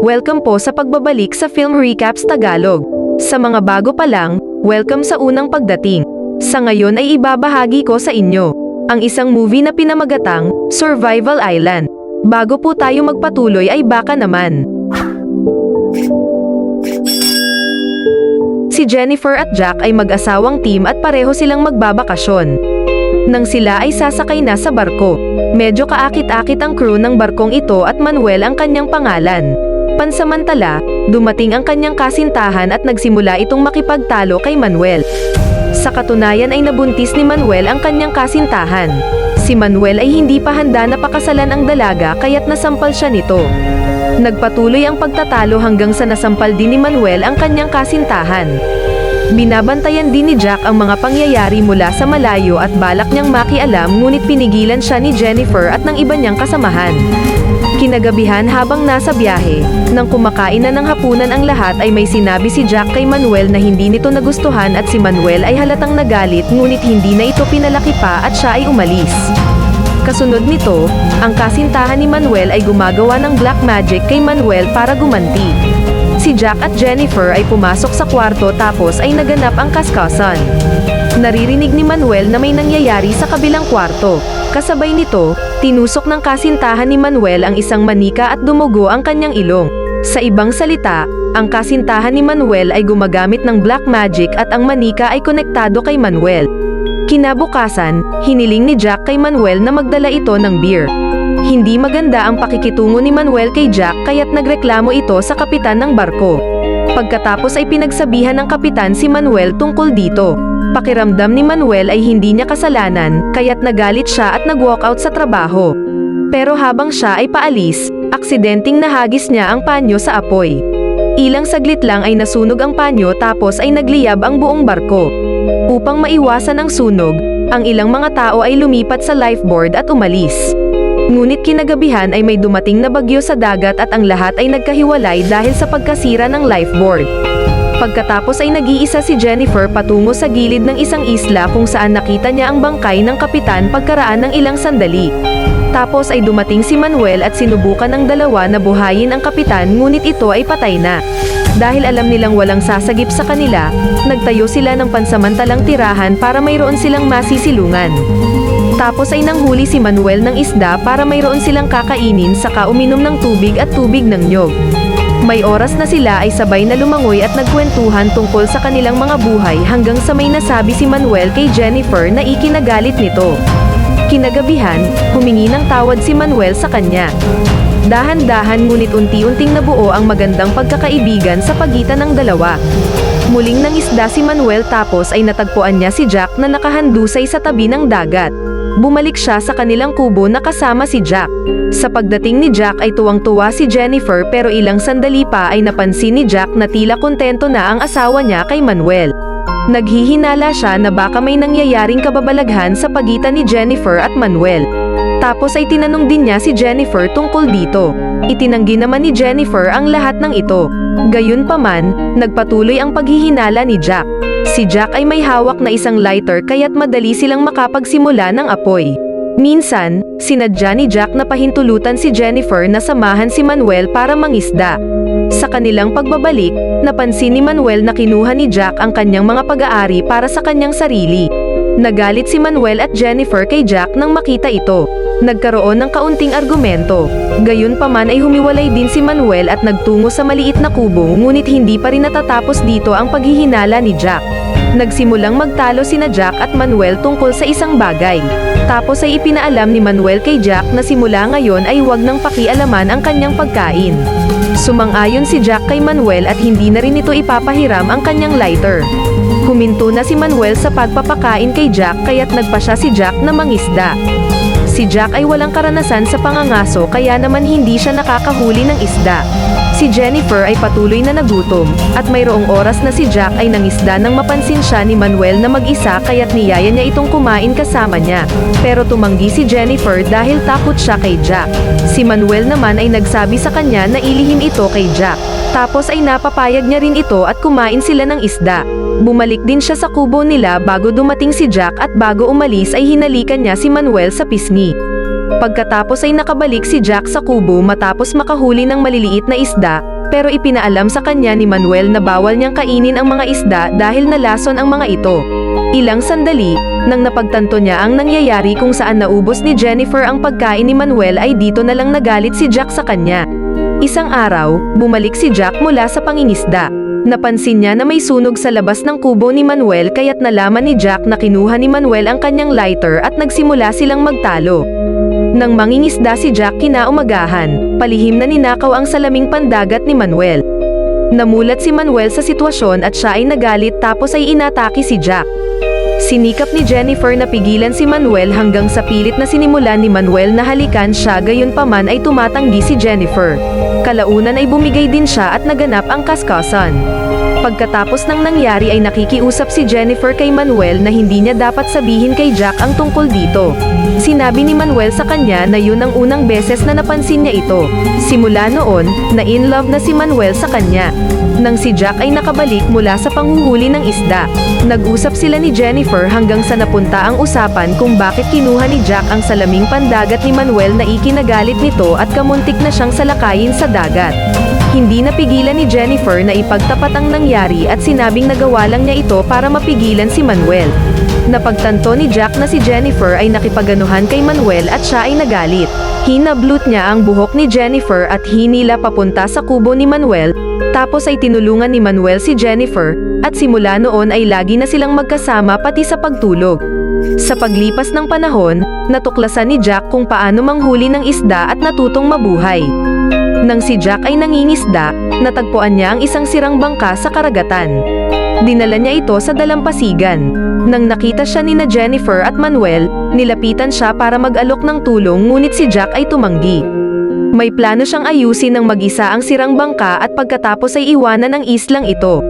Welcome po sa pagbabalik sa Film Recaps Tagalog. Sa mga bago pa lang, welcome sa unang pagdating. Sa ngayon ay ibabahagi ko sa inyo ang isang movie na pinamagatang Survival Island. Bago po tayo magpatuloy ay baka naman. Si Jennifer at Jack ay mag-asawang team at pareho silang magbabakasyon. Nang sila ay sasakay na sa barko, medyo kaakit-akit ang crew ng barkong ito at Manuel ang kanyang pangalan. Pansamantala, dumating ang kanyang kasintahan at nagsimula itong makipagtalo kay Manuel. Sa katunayan ay nabuntis ni Manuel ang kanyang kasintahan. Si Manuel ay hindi pa handa na pakasalan ang dalaga kaya't nasampal siya nito. Nagpatuloy ang pagtatalo hanggang sa nasampal din ni Manuel ang kanyang kasintahan. Binabantayan din ni Jack ang mga pangyayari mula sa malayo at balak niyang makialam ngunit pinigilan siya ni Jennifer at ng iba niyang kasamahan. Kinagabihan habang nasa biyahe, nang kumakain na ng hapunan ang lahat ay may sinabi si Jack kay Manuel na hindi nito nagustuhan at si Manuel ay halatang nagalit ngunit hindi na ito pinalaki pa at siya ay umalis. Kasunod nito, ang kasintahan ni Manuel ay gumagawa ng black magic kay Manuel para gumanti. Si Jack at Jennifer ay pumasok sa kwarto tapos ay naganap ang kaskasan. Naririnig ni Manuel na may nangyayari sa kabilang kwarto. Kasabay nito, tinusok ng kasintahan ni Manuel ang isang manika at dumugo ang kanyang ilong. Sa ibang salita, ang kasintahan ni Manuel ay gumagamit ng black magic at ang manika ay konektado kay Manuel. Kinabukasan, hiniling ni Jack kay Manuel na magdala ito ng beer. Hindi maganda ang pakikitungo ni Manuel kay Jack kaya't nagreklamo ito sa kapitan ng barko. Pagkatapos ay pinagsabihan ng kapitan si Manuel tungkol dito. Pakiramdam ni Manuel ay hindi niya kasalanan, kaya't nagalit siya at nag-walkout sa trabaho. Pero habang siya ay paalis, aksidenteng nahagis niya ang panyo sa apoy. Ilang saglit lang ay nasunog ang panyo tapos ay nagliyab ang buong barko. Upang maiwasan ang sunog, ang ilang mga tao ay lumipat sa lifeboard at umalis. Ngunit kinagabihan ay may dumating na bagyo sa dagat at ang lahat ay nagkahiwalay dahil sa pagkasira ng lifeboard. Pagkatapos ay nag-iisa si Jennifer patungo sa gilid ng isang isla kung saan nakita niya ang bangkay ng kapitan pagkaraan ng ilang sandali. Tapos ay dumating si Manuel at sinubukan ng dalawa na buhayin ang kapitan ngunit ito ay patay na. Dahil alam nilang walang sasagip sa kanila, nagtayo sila ng pansamantalang tirahan para mayroon silang masisilungan. Tapos ay nanghuli si Manuel ng isda para mayroon silang kakainin saka uminom ng tubig at tubig ng nyog. May oras na sila ay sabay na lumangoy at nagkwentuhan tungkol sa kanilang mga buhay hanggang sa may nasabi si Manuel kay Jennifer na ikinagalit nito. Kinagabihan, humingi ng tawad si Manuel sa kanya. Dahan-dahan ngunit unti-unting nabuo ang magandang pagkakaibigan sa pagitan ng dalawa. Muling nang isda si Manuel tapos ay natagpuan niya si Jack na nakahandusay sa tabi ng dagat. Bumalik siya sa kanilang kubo na kasama si Jack. Sa pagdating ni Jack ay tuwang-tuwa si Jennifer pero ilang sandali pa ay napansin ni Jack na tila kontento na ang asawa niya kay Manuel. Naghihinala siya na baka may nangyayaring kababalaghan sa pagitan ni Jennifer at Manuel. Tapos ay tinanong din niya si Jennifer tungkol dito. Itinanggi naman ni Jennifer ang lahat ng ito. Gayunpaman, nagpatuloy ang paghihinala ni Jack. Si Jack ay may hawak na isang lighter kaya't madali silang makapagsimula ng apoy. Minsan, sinadya ni Jack na pahintulutan si Jennifer na samahan si Manuel para mangisda. Sa kanilang pagbabalik, napansin ni Manuel na kinuha ni Jack ang kanyang mga pag-aari para sa kanyang sarili. Nagalit si Manuel at Jennifer kay Jack nang makita ito. Nagkaroon ng kaunting argumento. Gayunpaman ay humiwalay din si Manuel at nagtungo sa maliit na kubo ngunit hindi pa rin natatapos dito ang paghihinala ni Jack. Nagsimulang magtalo sina Jack at Manuel tungkol sa isang bagay. Tapos ay ipinaalam ni Manuel kay Jack na simula ngayon ay huwag nang pakialaman ang kanyang pagkain. Sumang-ayon si Jack kay Manuel at hindi na rin ito ipapahiram ang kanyang lighter. Huminto na si Manuel sa pagpapakain kay Jack kaya't nagpa siya si Jack na mangisda. Si Jack ay walang karanasan sa pangangaso kaya naman hindi siya nakakahuli ng isda. Si Jennifer ay patuloy na nagutom, at mayroong oras na si Jack ay nangisda nang mapansin siya ni Manuel na mag-isa kaya't niyaya niya itong kumain kasama niya. Pero tumanggi si Jennifer dahil takot siya kay Jack. Si Manuel naman ay nagsabi sa kanya na ilihim ito kay Jack. Tapos ay napapayag niya rin ito at kumain sila ng isda. Bumalik din siya sa kubo nila bago dumating si Jack at bago umalis ay hinalikan niya si Manuel sa pisngi. Pagkatapos ay nakabalik si Jack sa kubo matapos makahuli ng maliliit na isda, pero ipinaalam sa kanya ni Manuel na bawal niyang kainin ang mga isda dahil nalason ang mga ito. Ilang sandali, nang napagtanto niya ang nangyayari kung saan naubos ni Jennifer ang pagkain ni Manuel ay dito na lang nagalit si Jack sa kanya. Isang araw, bumalik si Jack mula sa pangingisda. Napansin niya na may sunog sa labas ng kubo ni Manuel kaya't nalaman ni Jack na kinuha ni Manuel ang kanyang lighter at nagsimula silang magtalo. Nang mangingisda si Jack kinaumagahan, palihim na ninakaw ang salaming pandagat ni Manuel. Namulat si Manuel sa sitwasyon at siya ay nagalit tapos ay inatake si Jack. Sinikap ni Jennifer na pigilan si Manuel hanggang sa pilit na sinimulan ni Manuel na halikan siya gayon paman ay tumatanggi si Jennifer. Kalaunan ay bumigay din siya at naganap ang kaskasan. Pagkatapos ng nangyari ay nakikiusap si Jennifer kay Manuel na hindi niya dapat sabihin kay Jack ang tungkol dito. Sinabi ni Manuel sa kanya na yun ang unang beses na napansin niya ito. Simula noon, na in love na si Manuel sa kanya. Nang si Jack ay nakabalik mula sa panghuhuli ng isda, nag-usap sila ni Jennifer hanggang sa napunta ang usapan kung bakit kinuha ni Jack ang salaming pandagat ni Manuel na ikinagalit nito at kamuntik na siyang salakayin sa dagat. Hindi napigilan ni Jennifer na ipagtapat ang nangyari at sinabing nagawa lang niya ito para mapigilan si Manuel. Napagtanto ni Jack na si Jennifer ay nakipaganuhan kay Manuel at siya ay nagalit. Hinablut niya ang buhok ni Jennifer at hinila papunta sa kubo ni Manuel, tapos ay tinulungan ni Manuel si Jennifer, at simula noon ay lagi na silang magkasama pati sa pagtulog. Sa paglipas ng panahon, natuklasan ni Jack kung paano manghuli ng isda at natutong mabuhay. Nang si Jack ay nangingisda, natagpuan niya ang isang sirang bangka sa karagatan. Dinala niya ito sa dalampasigan. Nang nakita siya ni na Jennifer at Manuel, nilapitan siya para mag-alok ng tulong ngunit si Jack ay tumanggi. May plano siyang ayusin ng mag-isa ang sirang bangka at pagkatapos ay iwanan ang islang ito.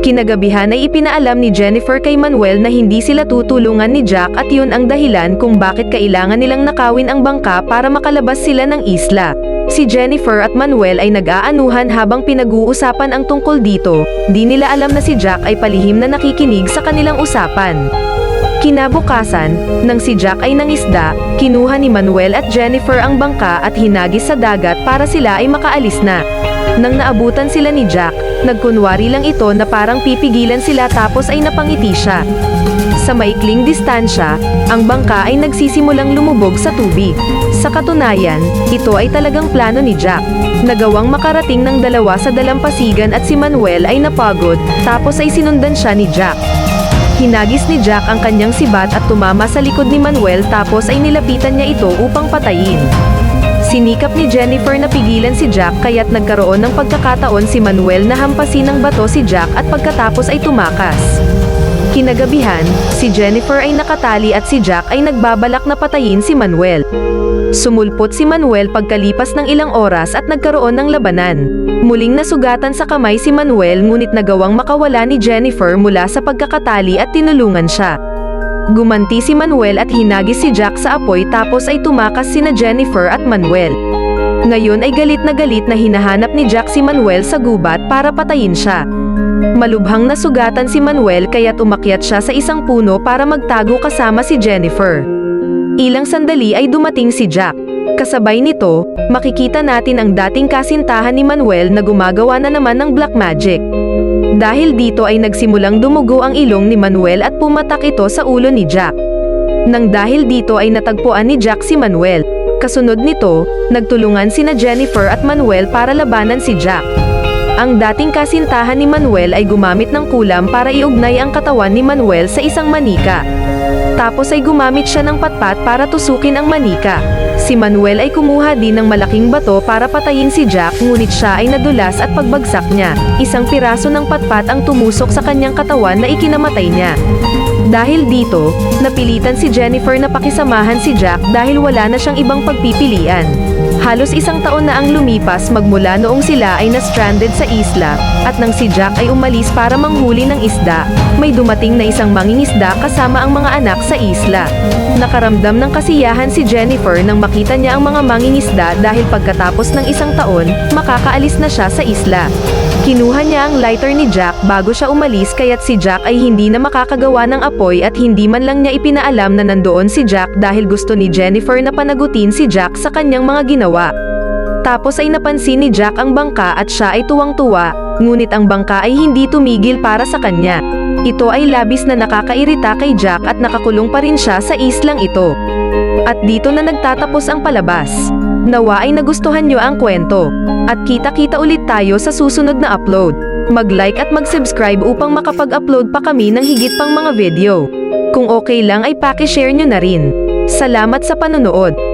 Kinagabihan ay ipinaalam ni Jennifer kay Manuel na hindi sila tutulungan ni Jack at yun ang dahilan kung bakit kailangan nilang nakawin ang bangka para makalabas sila ng isla. Si Jennifer at Manuel ay nag-aanuhan habang pinag-uusapan ang tungkol dito, di nila alam na si Jack ay palihim na nakikinig sa kanilang usapan. Kinabukasan, nang si Jack ay nangisda, kinuha ni Manuel at Jennifer ang bangka at hinagis sa dagat para sila ay makaalis na. Nang naabutan sila ni Jack, nagkunwari lang ito na parang pipigilan sila tapos ay napangiti siya. Sa maikling distansya, ang bangka ay nagsisimulang lumubog sa tubig. Sa katunayan, ito ay talagang plano ni Jack. Nagawang makarating ng dalawa sa dalampasigan at si Manuel ay napagod, tapos ay sinundan siya ni Jack. Hinagis ni Jack ang kanyang sibat at tumama sa likod ni Manuel tapos ay nilapitan niya ito upang patayin. Sinikap ni Jennifer na pigilan si Jack kaya't nagkaroon ng pagkakataon si Manuel na hampasin ng bato si Jack at pagkatapos ay tumakas. Kinagabihan, si Jennifer ay nakatali at si Jack ay nagbabalak na patayin si Manuel. Sumulpot si Manuel pagkalipas ng ilang oras at nagkaroon ng labanan. Muling nasugatan sa kamay si Manuel ngunit nagawang makawala ni Jennifer mula sa pagkakatali at tinulungan siya. Gumanti si Manuel at hinagis si Jack sa apoy tapos ay tumakas sina Jennifer at Manuel. Ngayon ay galit na galit na hinahanap ni Jack si Manuel sa gubat para patayin siya. Malubhang nasugatan si Manuel kaya't umakyat siya sa isang puno para magtago kasama si Jennifer. Ilang sandali ay dumating si Jack. Kasabay nito, makikita natin ang dating kasintahan ni Manuel na gumagawa na naman ng black magic. Dahil dito ay nagsimulang dumugo ang ilong ni Manuel at pumatak ito sa ulo ni Jack. Nang dahil dito ay natagpuan ni Jack si Manuel. Kasunod nito, nagtulungan sina Jennifer at Manuel para labanan si Jack. Ang dating kasintahan ni Manuel ay gumamit ng kulam para iugnay ang katawan ni Manuel sa isang manika. Tapos ay gumamit siya ng patpat para tusukin ang manika. Si Manuel ay kumuha din ng malaking bato para patayin si Jack ngunit siya ay nadulas at pagbagsak niya. Isang piraso ng patpat ang tumusok sa kanyang katawan na ikinamatay niya. Dahil dito, napilitan si Jennifer na pakisamahan si Jack dahil wala na siyang ibang pagpipilian. Halos isang taon na ang lumipas magmula noong sila ay na-stranded sa isla, at nang si Jack ay umalis para manghuli ng isda, may dumating na isang mangingisda kasama ang mga anak sa isla. Nakaramdam ng kasiyahan si Jennifer nang makita niya ang mga mangingisda dahil pagkatapos ng isang taon, makakaalis na siya sa isla. Kinuha niya ang lighter ni Jack bago siya umalis kaya't si Jack ay hindi na makakagawa ng apoy at hindi man lang niya ipinaalam na nandoon si Jack dahil gusto ni Jennifer na panagutin si Jack sa kanyang mga ginawa. Tapos ay napansin ni Jack ang bangka at siya ay tuwang-tuwa, ngunit ang bangka ay hindi tumigil para sa kanya. Ito ay labis na nakakairita kay Jack at nakakulong pa rin siya sa islang ito. At dito na nagtatapos ang palabas. Nawa ay nagustuhan nyo ang kwento. At kita-kita ulit tayo sa susunod na upload. Mag-like at mag-subscribe upang makapag-upload pa kami ng higit pang mga video. Kung okay lang ay pakishare nyo na rin. Salamat sa panonood.